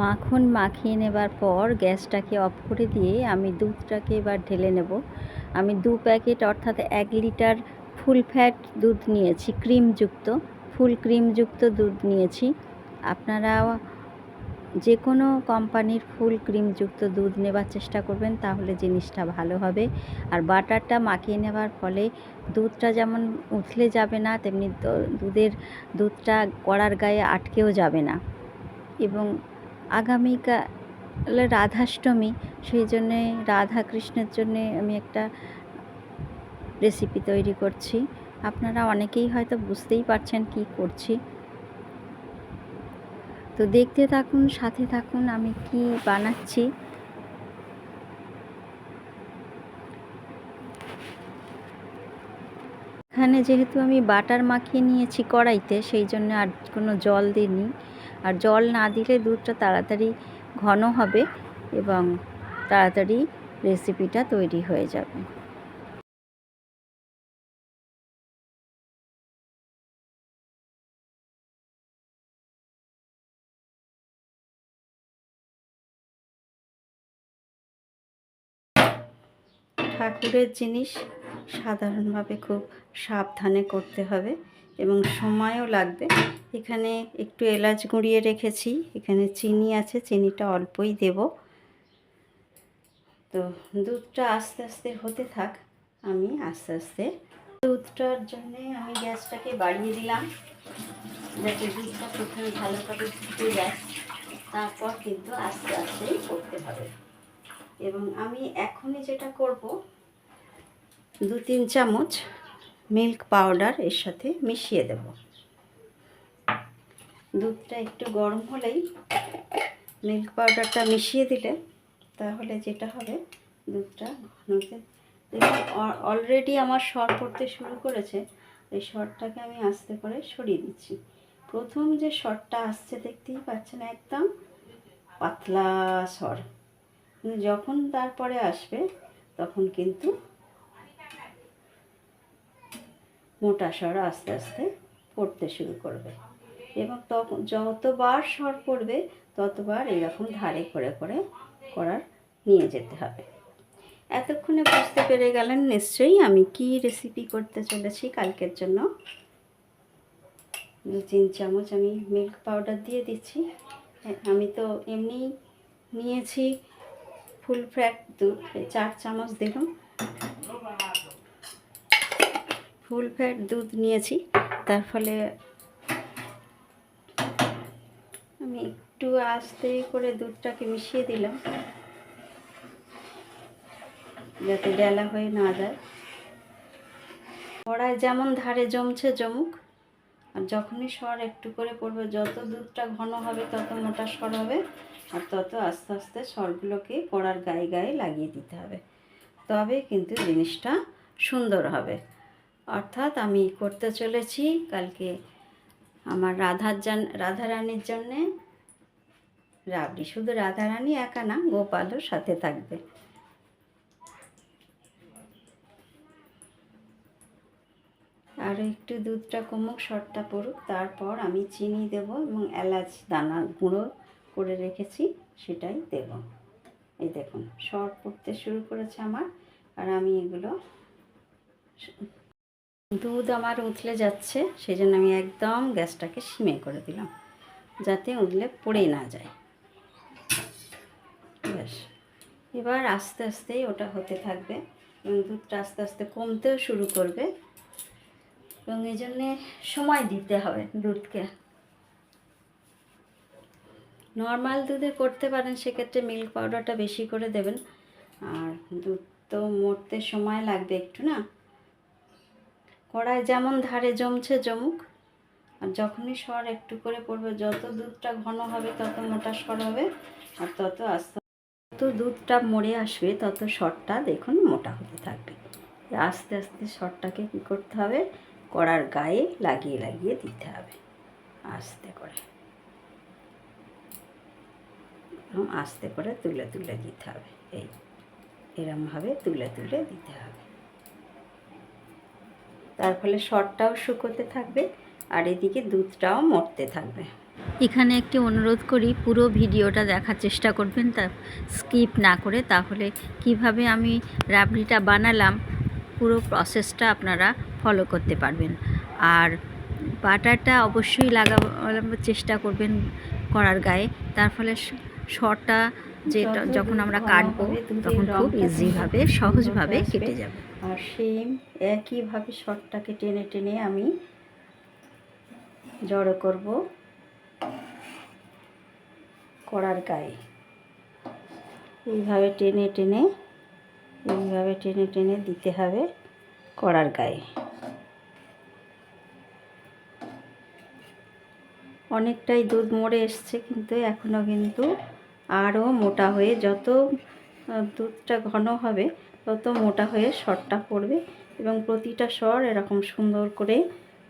মাখন মাখিয়ে নেবার পর গ্যাসটাকে অফ করে দিয়ে আমি দুধটাকে এবার ঢেলে নেব। আমি দু প্যাকেট অর্থাৎ এক লিটার ফুল ফ্যাট দুধ নিয়েছি, ক্রিমযুক্ত, ফুল ক্রিমযুক্ত দুধ নিয়েছি। আপনারা যে কোনো কোম্পানির ফুল ক্রিমযুক্ত দুধ নেবার চেষ্টা করবেন, তাহলে জিনিসটা ভালো হবে। আর বাটারটা মাখিয়ে নেবার ফলে দুধটা যেমন উথলে যাবে না, তেমনি দুধের দুধটা কড়ার গায়ে আটকেও যাবে না। এবং আগামীকাল রাধাষ্টমী, সেই জন্যে রাধা কৃষ্ণের জন্যে আমি একটা রেসিপি তৈরি করছি। আপনারা অনেকেই হয়তো বুঝতেই পারছেন কি করছি। তো দেখতে থাকুন, সাথে থাকুন, আমি কি বানাচ্ছি। এখানে যেহেতু আমি বাটার মাখিয়ে নিয়েছি কড়াইতে, সেই জন্য আর কোনো জল দিইনি। আর জল না দিলে দুধটা তাড়াতাড়ি ঘন হবে এবং তাড়াতাড়ি রেসিপিটা তৈরি হয়ে যাবে। ঠাকুরের জিনিস সাধারণভাবে খুব সাবধানে করতে হবে। এবং সময়ও লাগবে। এখানে একটু এলাচ গুঁড়িয়ে রেখেছি। এখানে চিনি আছে, চিনিটা অল্পই দেব। তো দুধটা আস্তে আস্তে হতে থাক, আমি আস্তে আস্তে দুধটার জন্যে আমি গ্যাসটাকে বাড়িয়ে দিলাম, যাতে দুধটা প্রথমে ভালোভাবে ফুটে যায়, তারপর কিন্তু আস্তে আস্তেই করতে হবে। এবং আমি এখনই যেটা করব দু তিন চামচ মিল্ক পাউডার এর সাথে মিশিয়ে দেব। দুধটা একটু গরম হলেই মিল্ক পাউডারটা মিশিয়ে দিলে তাহলে যেটা হবে, দুধটা ঘনতে অলরেডি আমার সর পড়তে শুরু করেছে, এই সরটাকে আমি আস্তে করে সরিয়ে দিচ্ছি। প্রথম যে সরটা আসছে দেখতেই পাচ্ছেন একদম পাতলা সর যখন তারপরে আসবে, তখন কিন্তু মোটা স্বর আস্তে আস্তে পড়তে শুরু করবে। এবং তখন যতবার স্বর পড়বে ততবার এরকম ধারে করে করে করার নিয়ে যেতে হবে। এতক্ষণে বুঝতে পেরে গেলেন নিশ্চয়ই আমি কি রেসিপি করতে চলেছি কালকের জন্য। দু তিন চামচ আমি মিল্ক পাউডার দিয়ে দিচ্ছি। হ্যাঁ, আমি তো এমনি নিয়েছি ফুল ফ্যাট এই চার চামচ দিলাম। ফুল ফ্যাট দুধ নিয়েছি। তার ফলে আমি একটু আস্তে করে দুধটাকে মিশিয়ে দিলাম। যাতে ডেলা হয়ে না যায়। কড়ায় যেমন ধারে জমছে জমুক, আর যখনই স্বর একটু করে পড়বে, যত দুধটা ঘন হবে তত মোটা স্বর হবে, আর তত আস্তে আস্তে স্বরগুলোকে কড়ার গায়ে গায়ে লাগিয়ে দিতে হবে। তবে কিন্তু জিনিসটা সুন্দর হবে। অর্থাৎ আমি করতে চলেছি কালকে আমার রাধার জান, রাধারানীর জন্যে। রাবড়ি, শুধু রাধারানী একা না, গোপালও সাথে থাকবে। আর একটু দুধটা কমুক শর্টটা পড়ুক, তারপর আমি চিনি দেব এবং এলাচ দানা গুঁড়ো করে রেখেছি, সেটাই দেব। এই দেখুন শর্ট পড়তে শুরু করেছে আমার, আর আমি এগুলো দুধ আমার উতলে যাচ্ছে সেই জন্য আমি একদম গ্যাসটাকে সিমে করে দিলাম, যাতে উতলে পড়ে না যায়। ব্যাস। এবার আস্তে আস্তেই ওটা হতে থাকবে এবং দুধটা আস্তে আস্তে কমতেও শুরু করবে এবং এই জন্যে সময় দিতে হবে দুধকে। নর্মাল দুধে করতে পারেন, সেক্ষেত্রে মিল্ক পাউডারটা বেশি করে দেবেন। আর দুধ তো মরতে সময় লাগবে একটু না? কড়ায় যেমন ধারে জমছে জমুক, আর যখনই স্বর একটু করে পড়বে, যত দুধটা ঘন হবে তত মোটা স্বর হবে, আর তত আস্তে যত দুধটা মরে আসবে তত স্বরটা দেখুন মোটা হতে থাকবে। আস্তে আস্তে স্বরটাকে কী করতে হবে? কড়ার গায়ে লাগিয়ে লাগিয়ে দিতে হবে, আস্তে করে। আস্তে করে তুলে তুলে দিতে হবে, এই এরমভাবে তুলে তুলে দিতে হবে। তার ফলে শরটাও শুকোতে থাকবে আর এদিকে দুধটাও মরতে থাকবে। এখানে একটি অনুরোধ করি, পুরো ভিডিওটা দেখার চেষ্টা করবেন, তা স্কিপ না করে। তাহলে কীভাবে আমি রাবড়িটা বানালাম, পুরো প্রসেসটা আপনারা ফলো করতে পারবেন। আর বাটারটা অবশ্যই লাগাবার চেষ্টা করবেন করার গায়ে। তার ফলে শরটা যেটা যখন আমরা কাটবো, তখন খুব ইজিভাবে সহজভাবে কেটে যাবে। আর সেম একইভাবে শর্টটাকে টেনে টেনে আমি জড়ো করব কড়ার গায়ে। এইভাবে টেনে টেনে, এইভাবে টেনে টেনে দিতে হবে কড়ার গায়ে। অনেকটাই দুধ মরে এসছে, কিন্তু এখনও কিন্তু আরও মোটা হয়ে যত দুধটা ঘন হবে, তত মোটা হয়ে সরটা পড়বে এবং প্রতিটা স্বর এরকম সুন্দর করে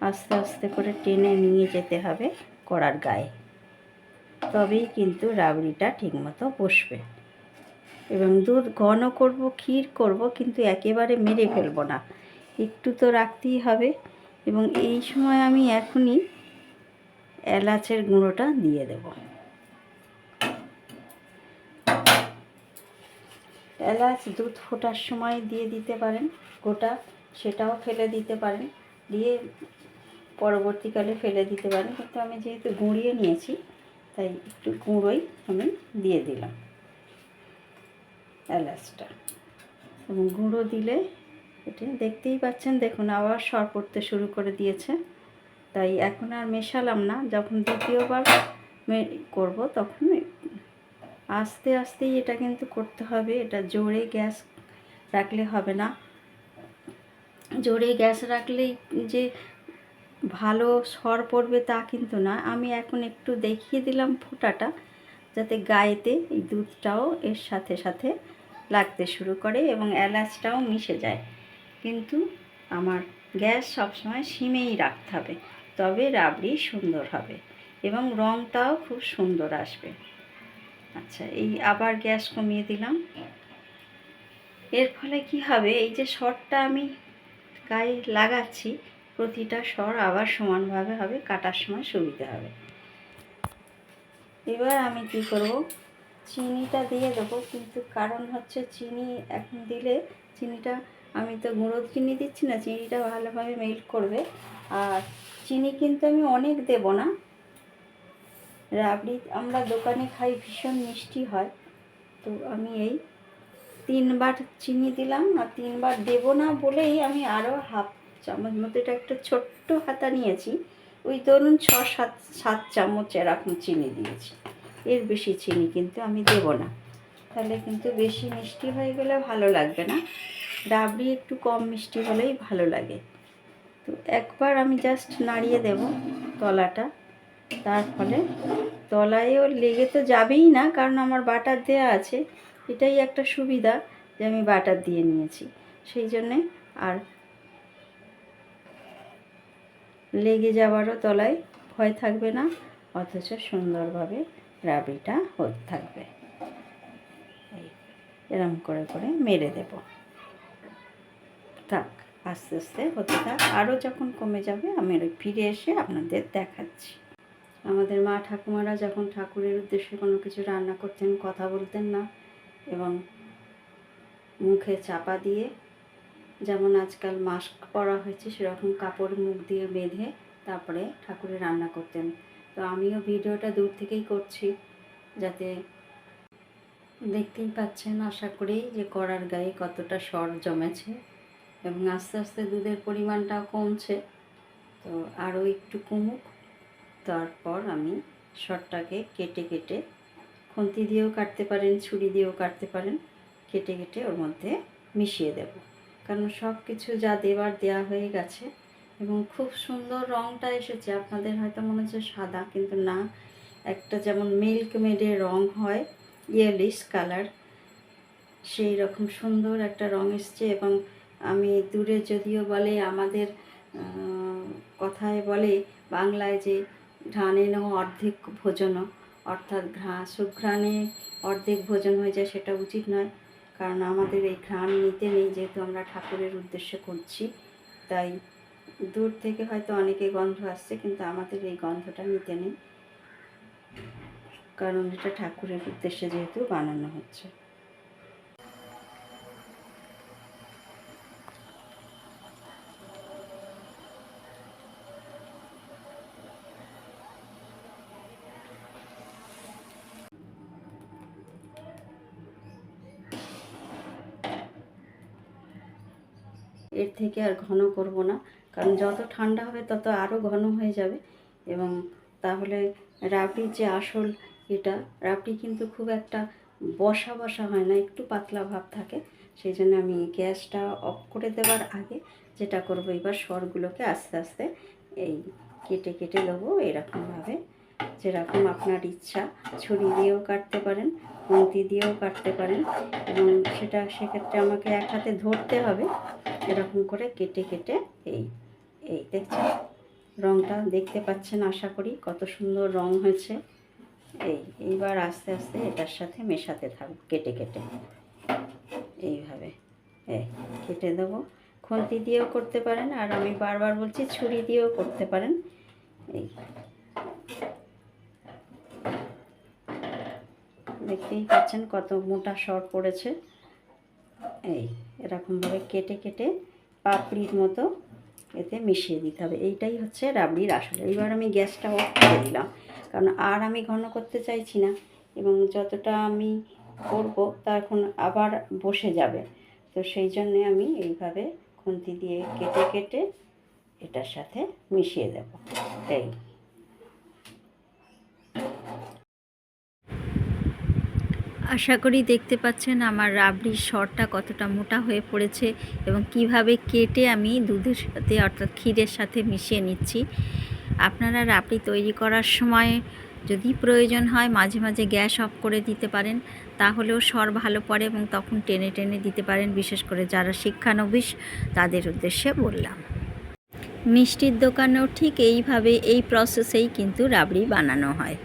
আস্তে আস্তে করে টেনে নিয়ে যেতে হবে কড়ার গায়ে। তবেই কিন্তু রাবড়িটা ঠিকমতো বসবে। এবং দুধ ঘন করব, ক্ষীর করব কিন্তু একেবারে মেরে ফেলব না। একটু তো রাখতেই হবে এবং এই সময় আমি এখনই এলাচের গুঁড়োটা দিয়ে দেব। এলাচ দুধ ফোটার সময় দিয়ে দিতে পারেন, গোটা সেটাও ফেলে দিতে পারেন, দিয়ে পরবর্তীকালে ফেলে দিতে পারেন। কিন্তু আমি যেহেতু গুঁড়িয়ে নিয়েছি, তাই একটু গুঁড়োই আমি দিয়ে দিলাম এলাচটা। এবং গুঁড়ো দিলে এটা দেখতেই পাচ্ছেন, দেখুন আবার সর পড়তে শুরু করে দিয়েছে। তাই এখন আর মেশালাম না, যখন দ্বিতীয়বার করব তখন আস্তে আস্তেই এটা কিন্তু করতে হবে। এটা জোরে গ্যাস রাখলে হবে না। জোরে গ্যাস রাখলেই যে ভালো সর পড়বে তা কিন্তু না। আমি এখন একটু দেখিয়ে দিলাম ফোঁটাটা, যাতে গায়েতে এই দুধটাও এর সাথে সাথে লাগতে শুরু করে এবং এলাচটাও মিশে যায়। কিন্তু আমার গ্যাস সবসময় সিমেই রাখতে হবে, তবে রাবড়ি সুন্দর হবে এবং রঙটাও খুব সুন্দর আসবে। আচ্ছা এই আবার গ্যাস কমিয়ে দিলাম। এর ফলে কি হবে? এই যে শরটা আমি গায়ে লাগাচ্ছি, প্রতিটা স্বর আবার সমানভাবে হবে, কাটার সময় সুবিধা হবে। এবার আমি কি করব? চিনিটা দিয়ে দেবো, কিন্তু কারণ হচ্ছে চিনি এখন দিলে চিনিটা, আমি তো গুঁড়ো চিনি দিচ্ছি না, চিনিটা ভালোভাবে মেল্ট করবে। আর চিনি কিন্তু আমি অনেক দেব না রাবড়ি আমরা দোকানে খাই, ভীষণ মিষ্টি হয়। তো আমি এই তিনবার চিনি দিলাম, আর তিনবার দেব না বলেই আমি আরও হাফ চামচ মতো, এটা একটা ছোট্ট হাতা নিয়েছি। ওই ধরুন ছ, সাত সাত চামচ এরকম চিনি দিয়েছি। এর বেশি চিনি কিন্তু আমি দেব না। তাহলে কিন্তু বেশি মিষ্টি হয়ে গেলে ভালো লাগবে না। রাবড়ি একটু কম মিষ্টি হলেই ভালো লাগে। তো একবার আমি জাস্ট নাড়িয়ে দেব তলাটা। তার ফলে তলায়ও লেগে তো যাবেই না, কারণ আমার বাটার দেওয়া আছে। এটাই একটা সুবিধা যে আমি বাটার দিয়ে নিয়েছি। সেই জন্যে আর লেগে যাওয়ারও তলায় ভয় থাকবে না, অথচ সুন্দরভাবে রাবিটা হতে থাকবে। এরম করে করে মেরে দেব। থাক, আস্তে আস্তে হতে থাক। আরও যখন কমে যাবে, আমি ফিরে এসে আপনাদের দেখাচ্ছি। আমাদের মা ঠাকুমারা যখন ঠাকুরের উদ্দেশ্যে কোনো কিছু রান্না করতেন, কথা বলতেন না এবং মুখে চাপা দিয়ে যেমন আজকাল মাস্ক পরা হয়েছে, সেরকম কাপড় মুখ দিয়ে বেঁধে তারপরে ঠাকুরের রান্না করতেন। তো আমিও ভিডিওটা দূর থেকেই করছি যাতে দেখতেই পাচ্ছেন, আশা করি যে করার গায়ে কতটা সর জমেছে এবং আস্তে আস্তে দুধের পরিমাণটাও কমছে। তো আরও একটু কমুক। তারপর আমি সরটাকে কেটে কেটে খুন্তি দিয়েও কাটতে পারেন, ছুরি দিয়েও কাটতে পারেন, কেটে কেটে ওর মধ্যে মিশিয়ে দেব। কারণ সব কিছু যা দেবার দেওয়া হয়ে গেছে এবং খুব সুন্দর রঙটা এসেছে। আপনাদের হয়তো মনে হচ্ছে সাদা, কিন্তু না। একটা যেমন মিল্ক মেডের রং হয়, ইয়েলিশ কালার, সেই রকম সুন্দর একটা রং এসছে এবং আমি দূরে যদিও বলে আমাদের কথায় বলে বাংলায় যে ঘ্রাণেন অর্ধেক ভোজন অর্থাৎ ঘ্রা, সুঘ্রাণে অর্ধেক ভোজন হয়ে যায় সেটা উচিত নয়। কারণ আমাদের এই ঘ্রাণ নিতে নেই যেহেতু আমরা ঠাকুরের উদ্দেশ্যে করছি। তাই দূর থেকে হয়তো অনেকে গন্ধ আসছে, কিন্তু আমাদের এই গন্ধটা নিতে নেই। কারণ এটা ঠাকুরের উদ্দেশ্যে যেহেতু বানানো হচ্ছে। এর থেকে আর ঘন করব না। কারণ যত ঠান্ডা হবে তত আরও ঘন হয়ে যাবে। এবং তাহলে রাবড়ির যে আসল এটা, রাবড়ি কিন্তু খুব একটা বসা বসা হয় না, একটু পাতলা ভাব থাকে। সেই জন্য আমি গ্যাসটা অফ করে দেওয়ার আগে যেটা করব, এবার সরগুলোকে আস্তে আস্তে এই কেটে কেটে দেবো এরকমভাবে। যেরকম আপনার ইচ্ছা ছুরি দিয়েও কাটতে পারেন। খুন্তি দিয়েও কাটতে পারেন এবং সেটা সেক্ষেত্রে আমাকে এক হাতে ধরতে হবে এরকম করে কেটে কেটে এই এই দেখছেন? রংটা দেখতে পাচ্ছেন আশা করি কত সুন্দর রং হয়েছে। এই, এইবার আস্তে আস্তে এটার সাথে মেশাতে থাকব কেটে কেটে। এইভাবে এই কেটে দেবো। খুন্তি দিয়েও করতে পারেন আর আমি বারবার বলছি ছুরি দিয়েও করতে পারেন। এই দেখতেই পাচ্ছেন কত মোটা শর্ট পড়েছে। এই, এরকমভাবে কেটে কেটে পাপড়ির মতো এতে মিশিয়ে দিতে হবে। এইটাই হচ্ছে রাবড়ির আসলে। এইবার আমি গ্যাসটা অফ করে দিলাম। কারণ আর আমি ঘন করতে চাইছি না এবং যতটা আমি করব তা এখন আবার বসে যাবে। তো সেই জন্যে আমি এইভাবে খুন্তি দিয়ে কেটে কেটে এটার সাথে মিশিয়ে দেব। এই। আশা করি দেখতে পাচ্ছেন আমার রাবড়ির সরটা কতটা মোটা হয়ে পড়েছে এবং কীভাবে কেটে আমি দুধের সাথে অর্থাৎ ক্ষীরের সাথে মিশিয়ে নিচ্ছি। আপনারা রাবড়ি তৈরি করার সময় যদি প্রয়োজন হয় মাঝে মাঝে গ্যাস অফ করে দিতে পারেন, তাহলেও সর ভালো পড়ে এবং তখন টেনে টেনে দিতে পারেন, বিশেষ করে যারা শিক্ষানবিশ তাদের উদ্দেশ্যে বললাম। মিষ্টির দোকানেও ঠিক এইভাবে এই প্রসেসেই কিন্তু রাবড়ি বানানো হয়।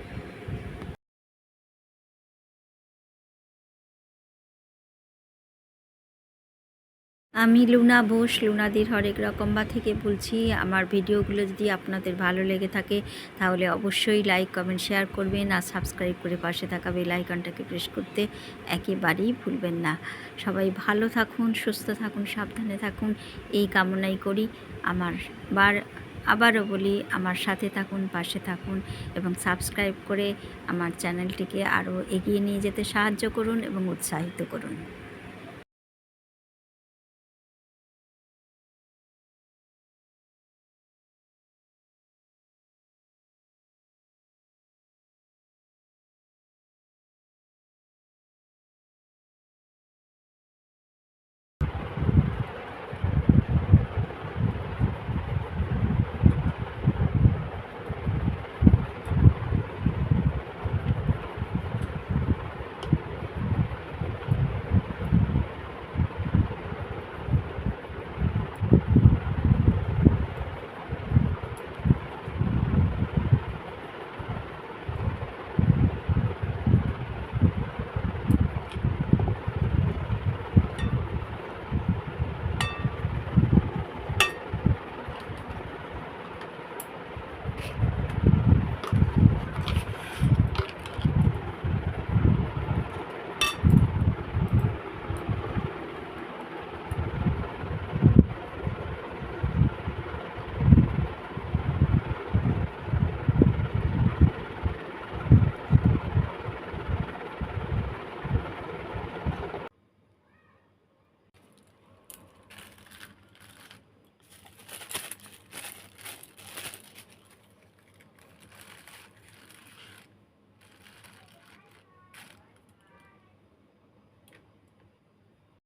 আমি লুনা বোস, লুনাদির হরেক রকম্বা থেকে বলছি, আমার ভিডিওগুলো যদি আপনাদের ভালো লেগে থাকে, তাহলে অবশ্যই লাইক কমেন্ট শেয়ার করবেন আর সাবস্ক্রাইব করে পাশে থাকা বেল আইকনটাকে প্রেস করতে একেবারেই ভুলবেন না। সবাই ভালো থাকুন, সুস্থ থাকুন, সাবধানে থাকুন, এই কামনাই করি। আমার বার, আবারও বলি, আমার সাথে থাকুন, পাশে থাকুন এবং সাবস্ক্রাইব করে আমার চ্যানেলটিকে আরও এগিয়ে নিয়ে যেতে সাহায্য করুন এবং উৎসাহিত করুন।